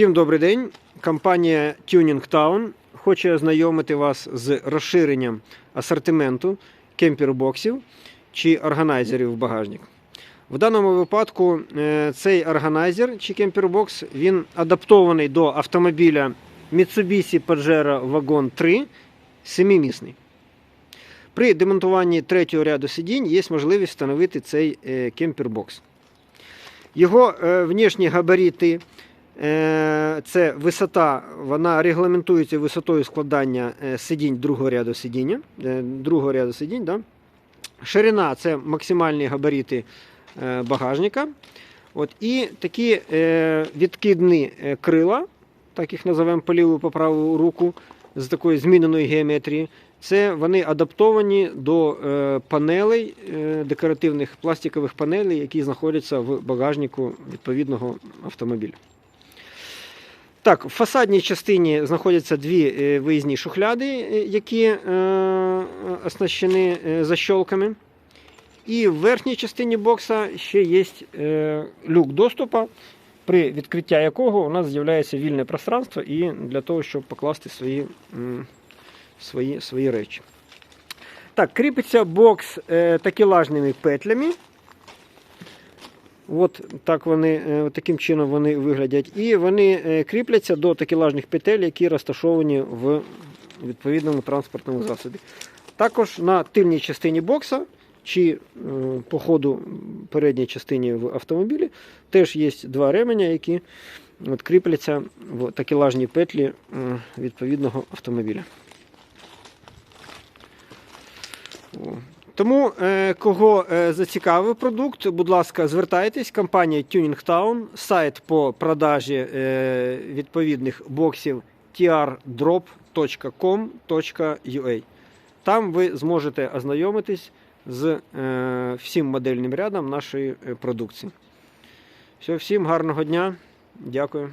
Всім добрий день. Компанія Tuning Town хоче ознайомити вас з розширенням асортименту кемпербоксів чи органайзерів в багажник. В даному випадку е, цей органайзер чи кемпербокс він адаптований до автомобіля Mitsubishi Pajero Wagon 3 семимісний. При демонтуванні третього ряду сидінь є можливість встановити цей е, кемпербокс. Його е, внішні габарити Е, Це висота, вона регламентується висотою складання е, сидінь другого ряду сидіння. е, Другого ряду сидінь, да? Ширина це максимальні габарити е, багажника. От, і такі е, відкидні е, крила, так їх називаємо по ліву по праву руку, з такої зміненої геометрії. Це вони адаптовані до е, панелей, е, декоративних пластикових панелей, які знаходяться в багажнику відповідного автомобіля. Так, в фасадній частині знаходяться дві е, виїзні шухляди, е, які е, оснащені защолками. І в верхній частині бокса ще є люк доступу, при відкритті якого у нас з'являється вільне пространство і для того, щоб покласти свої, свої, свої речі. Так, кріпиться бокс такелажними петлями. От так вони, е, таким чином вони виглядять. І вони е, кріпляться до такелажних петель, які розташовані в відповідному транспортному засобі. Також на тильній частині бокса чи е, по ходу передній частині в автомобілі теж є два ременя, які кріпляться в такелажні петлі відповідного автомобіля. Тому, е, кого е, зацікавив продукт, будь ласка, звертайтесь. Компанія Tuning Town, сайт по продажі е, відповідних боксів trdrop.com.ua. Там ви зможете ознайомитись з всім модельним рядом нашої продукції. Все, всім гарного дня. Дякую.